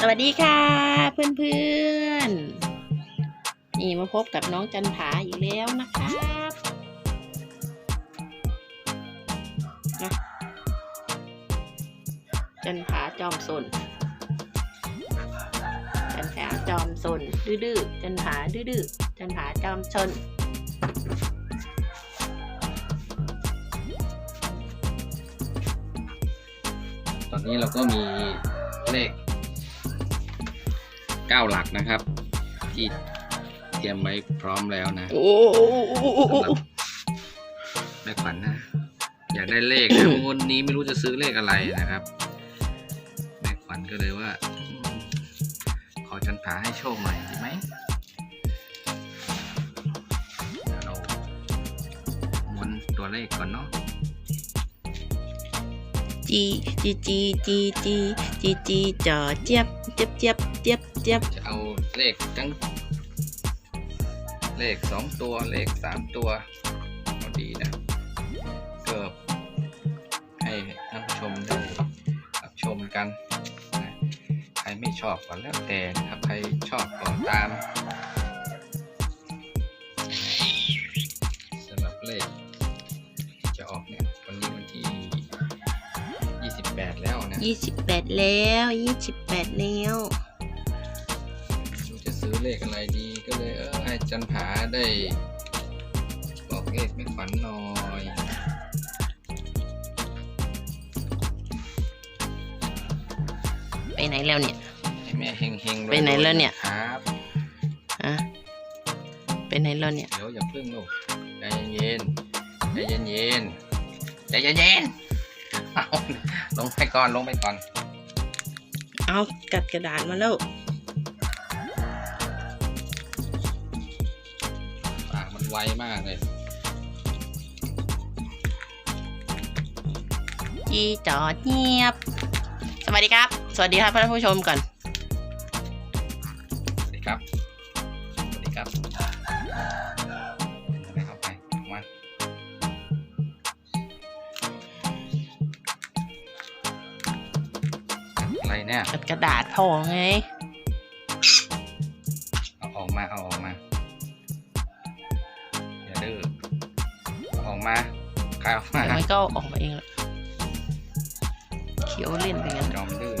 สวัสดีค่ะ เพื่อนๆ นี่มาพบกับน้องจันผาอีกแล้วนะครับนะจันผาจอมสน จันผาจอมสนดื้อๆจันผาดื้อๆจันผาจอมสนตอนนี้เราก็มีเลข เก้าหลักนะครับ ที่เตรียมไว้พร้อมแล้วนะโอ้สำหรับแม่ขวัญนะอยากได้เลขนะงวดนี้ไม่รู้จะซื้อเลขอะไรนะครับแม่ขวัญก็เลยว่าอืมขอจันผาให้โชคหน่อยดีไหมเดี๋ยวเราม้วนตัวเลขก่อนเนาะจีจีจีจีจีจีจีจอเจี๊ยบเจี๊ยบเจี๊ยบเจี๊ยบเจี๊ยบจะเอาเลขทั้งเลขสองตัวเลขสามตัวพอดีนะก็ให้ท่านผู้ชมได้รับชมกันนะใครไม่ชอบก็แล้วแต่นะครับใครชอบก็ตามสำหรับเลขที่จะออกเนี่ยวันนี้วันที่28 แล้วนะยี่สิบแปดแล้วยี่สิบแปดแล้วไม่รู้จะ ซื้อเลขอะไรดีก็เลยเออให้จันผาได้บอกเลขไม่ฝันหน่อยไปไหนแล้วเนี่ย ให้แม่เฮงเฮงๆรวๆไปไหนแล้วเนี่ย ครับอะไปไหนแล้วเนี่ย เดี๋ยวอย่าพึ่งลูกใจเย็นๆใจเย็นเย็นๆใจเย็นเย็นๆเอาลงไปก่อนลงไปก่อน เอากัดกระดาษมาแล้ว ไวมากเลย จีจอเงียบ สวัสดีครับ สวัสดีครับท่านผู้ชมก่อน สวัสดีครับ สวัสดีครับไม่เข้าไปมาอะไรเนี่ยกัดกระดาษพอไง เอาออกมา เอาออกมาอย่า อาออกมาคายออกมาเดี๋ยวมันก็ออกมาเองแหละเขียวเล่นไปงั้นยอมดื้อ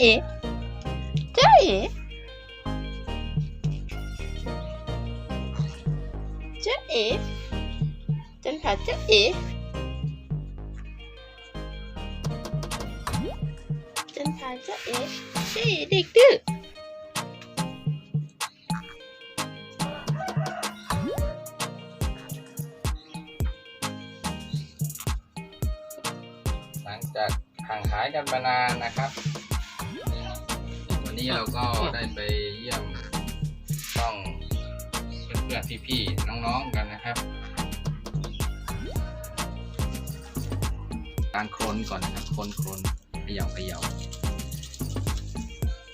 เอ๋จ้าเอ๋จ้าเอ๋จันผาจ้าเอ๋จันผาจ้าเอ๋จ้าเอ๋เด็กดื้อหลังจากห่างหายกันมานานนะครับ วันนี้เราก็ได้ไปเยี่ยมช่องเพื่อนๆพี่ๆน้องๆกันนะครับ การโคลนก่อนนะครับโคลนโคลนเขย่าเขย่า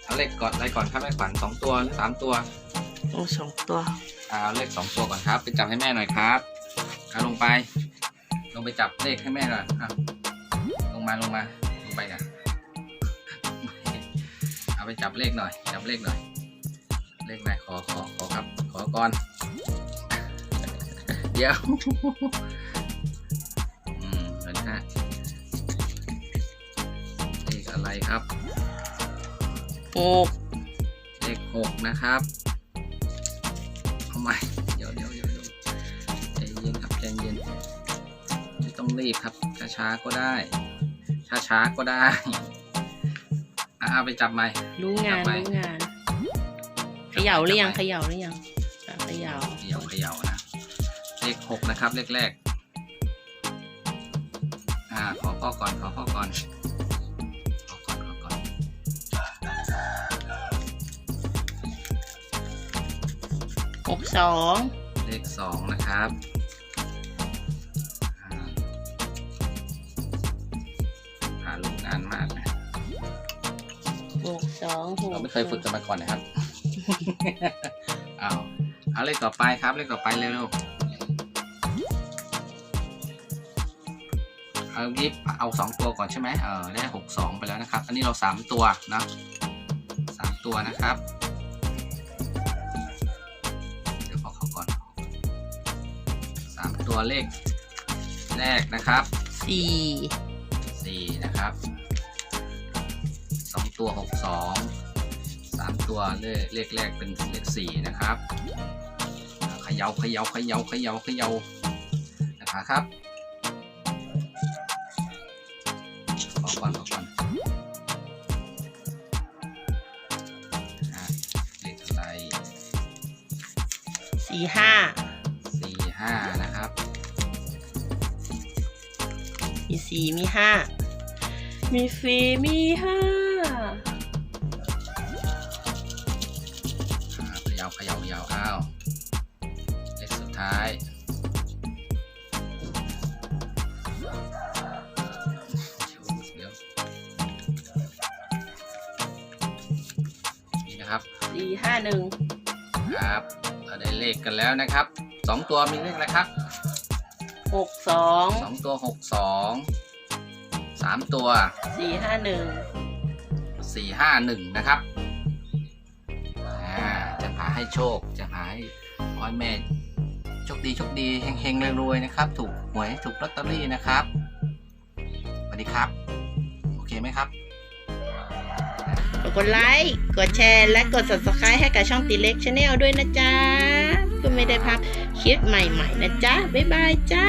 เอาเลขก่อนอะไรก่อนครับแม่ขวัญสองตัวหรือสามตัวโอ้สองตัวอ่าเอาเลขสองตัวก่อนครับ ไปจับให้แม่หน่อยครับเอาลงไป ลงไปจับเลขให้แม่หน่อยอะลงมาลงมาลงไปกัน เอาไปจับเลขหน่อย จับเลขหน่อย เลขไหนขอขอขอครับ ขอก่อน เดี๋ยว อืมเดี๋ยวนะฮะเลขอะไรครับหกเลขหกนะครับเอาใหม่เดี๋ยวเดี๋ยวเดี๋ยวเดี๋ยวใจเย็นครับใจเย็น ไม่ต้องรีบครับ ช้าๆก็ได้ ช้าๆก็ได้ อเอาไปจับไม้ รู้งานรู้งาน เขย่าหรือยังเขย่าหรือยังอะเขย่าเขย่าเขย่านะ เลขหกนะครับ เลขแรก อ่า ขอข้อก่อน ขอข้อก่อนอก่อนอก่อนกสองเลขสองนะครับ สองหกเราไม่เคยฝึกกันมาก่อนนะครับ เอาเอาเลขต่อไปครับเลขต่อไปเร็วๆเอางี้เอาสองตัวก่อนใช่ไหมเออได้หกสองไปแล้วนะครับ อันนี้เราสามตัวนะสามตัวนะครับเดี๋ยวขอเขาก่อนสามตัวเลขแรกนะครับสี่สี่นะครับ สองตัวหกสองสามตัวเลขเลขแรกเป็นเลขสี่นะครับเขย่าเขย่าเขย่าเขย่าเขย่านะครับขอก่อนขอก่อนอะเลขอะไรสี่ห้าสี่ห้านะครับ มีสี่มีห้ามีสี่มีห้าอ่าเขย่าเขย่าเขย่าอ้าวเลขสุดท้ายเดี๋ยวนี่นะครับสี่ห้าหนึ่งครับเราได้เลขกันแล้วนะครับสองตัวมีเลขอะไรครับหกสองสองตัวหกสองสามตัวสี่ห้าหนึ่ง สี่ห้าหนึ่งนะครับจะพาให้โชคจะพาให้พ่อแม่โชคดีโชคดีเฮงๆรวยๆนะครับ ถูกหวยถูกลอตเตอรี่นะครับสวัสดีครับ โอเคไหมครับกดไลค์กดแชร์และกด subscribe ให้กับช่องตีเล็กชาแนลด้วยนะจ๊ะเพื่อไม่ได้พักคลิปใหม่ๆนะจ๊ะ บ๊ายบายจ้า